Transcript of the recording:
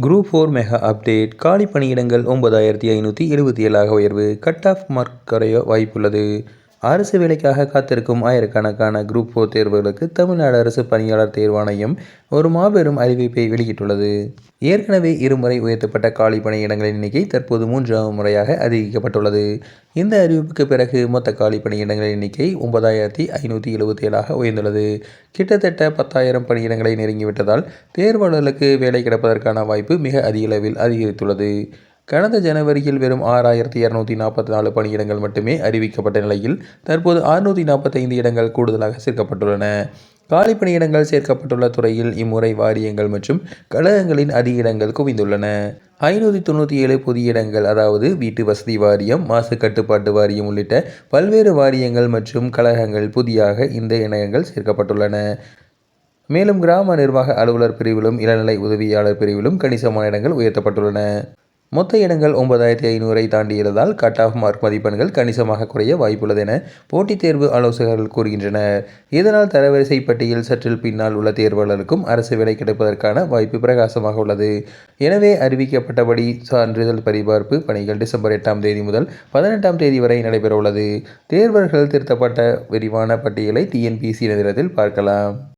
Group four mega update காலி பணியிடங்கள் ஒன்பதாயிரத்தி ஐநூற்றி எழுபத்தி ஏழாக உயர்வு. கட் ஆஃப் மார்க் குறைய வாய்ப்புள்ளது. அரசு வேலைக்காக காத்திருக்கும் ஆயிரக்கணக்கான குரூப் ஃபோர் தேர்வுகளுக்கு தமிழ்நாடு அரசு பணியாளர் தேர்வாணையம் ஒரு மாபெரும் அறிவிப்பை வெளியிட்டுள்ளது. ஏற்கனவே இருமுறை உயர்த்தப்பட்ட காலி பணியிடங்களின் எண்ணிக்கை தற்போது மூன்றாம் முறையாக அதிகரிக்கப்பட்டுள்ளது. இந்த அறிவிப்புக்கு பிறகு மொத்த காலி பணியிடங்களின் எண்ணிக்கை ஒன்பதாயிரத்தி ஐநூற்றி எழுபத்தி ஏழாக உயர்ந்துள்ளது. கிட்டத்தட்ட பத்தாயிரம் பணியிடங்களை நெருங்கிவிட்டதால் தேர்வாளர்களுக்கு வேலை கிடைப்பதற்கான வாய்ப்பு மிக அதிக அளவில் அதிகரித்துள்ளது. கடந்த ஜனவரியில் வெறும் ஆறாயிரத்தி இரநூத்தி நாற்பத்தி நாலு பணியிடங்கள் மட்டுமே அறிவிக்கப்பட்ட நிலையில் தற்போது அறுநூற்றி நாற்பத்தைந்து இடங்கள் கூடுதலாக சேர்க்கப்பட்டுள்ளன. காலி பணியிடங்கள் சேர்க்கப்பட்டுள்ள துறையில் இம்முறை வாரியங்கள் மற்றும் கழகங்களின் அதிக இடங்கள் குவிந்துள்ளன. ஐநூற்றி தொண்ணூற்றி ஏழு புதிய இடங்கள் அதாவது வீட்டு வசதி வாரியம் மாசு கட்டுப்பாட்டு வாரியம் உள்ளிட்ட பல்வேறு வாரியங்கள் மற்றும் கழகங்கள் புதியாக இந்த இணையங்கள் சேர்க்கப்பட்டுள்ளன. மேலும் கிராம நிர்வாக அலுவலர் பிரிவிலும் இளநிலை உதவியாளர் பிரிவிலும் கணிசமான இடங்கள் உயர்த்தப்பட்டுள்ளன. மொத்த இடங்கள் ஒன்பதாயிரத்தி ஐநூறை தாண்டியிருந்தால் கட் ஆஃப் மார்க் மதிப்பெண்கள் கணிசமாக குறைய வாய்ப்புள்ளது என போட்டித் தேர்வு ஆலோசகர்கள் கூறுகின்றனர். இதனால் தரவரிசை பட்டியல் சற்றில் பின்னால் உள்ள தேர்வாளருக்கும் அரசு வேலை கிடைப்பதற்கான வாய்ப்பு பிரகாசமாக உள்ளது. எனவே அறிவிக்கப்பட்டபடி சான்றிதழ் பரிபார்ப்பு பணிகள் டிசம்பர் எட்டாம் தேதி முதல் பதினெட்டாம் தேதி வரை நடைபெறவுள்ளது. தேர்வர்கள் திருத்தப்பட்ட விரிவான பட்டியலை டிஎன்பிசி இணையதளத்தில் பார்க்கலாம்.